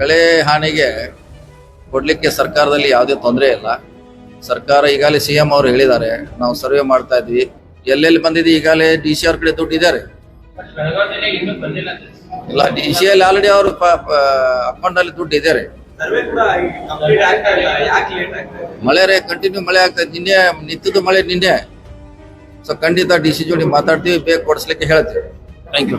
ಬೆಳೆ ಹಾನಿಗೆ ಕೊಡ್ಲಿಕ್ಕೆ ಸರ್ಕಾರದಲ್ಲಿ ಯಾವುದೇ ತೊಂದರೆ ಇಲ್ಲ. ಸರ್ಕಾರ ಈಗಾಗಲೇ ಸಿ ಎಂ ಅವರು ಹೇಳಿದ್ದಾರೆ ನಾವು ಸರ್ವೆ ಮಾಡ್ತಾ ಇದ್ವಿ. ಎಲ್ಲೆಲ್ಲಿ ಬಂದಿದೆ ಈಗಾಗಲೇ ಡಿ ಸಿ ಅವ್ರ ಕಡೆ ದುಡ್ಡು ಇದ್ದಾರೆ ಇಲ್ಲ ಡಿ ಸಿ ಅಲ್ಲಿ ಆಲ್ರೆಡಿ ಅವರು ಅಕೌಂಟ್ ಅಲ್ಲಿ ದುಡ್ಡು ಇದ್ದಾರೆ ಮಳೆ ರೇ ಕಂಟಿನ್ಯೂ ಮಳೆ ಆಗ್ತದೆ ನಿನ್ನೆ ನಿಂತಿದ್ದು ಮಳೆ ನಿನ್ನೆ. ಸೊ ಖಂಡಿತ ಡಿ ಸಿ ಜೋಡಿ ಮಾತಾಡ್ತೀವಿ ಬೇಗ ಕೊಡಿಸ್ಲಿಕ್ಕೆ ಹೇಳ್ತೀವಿ. Thank you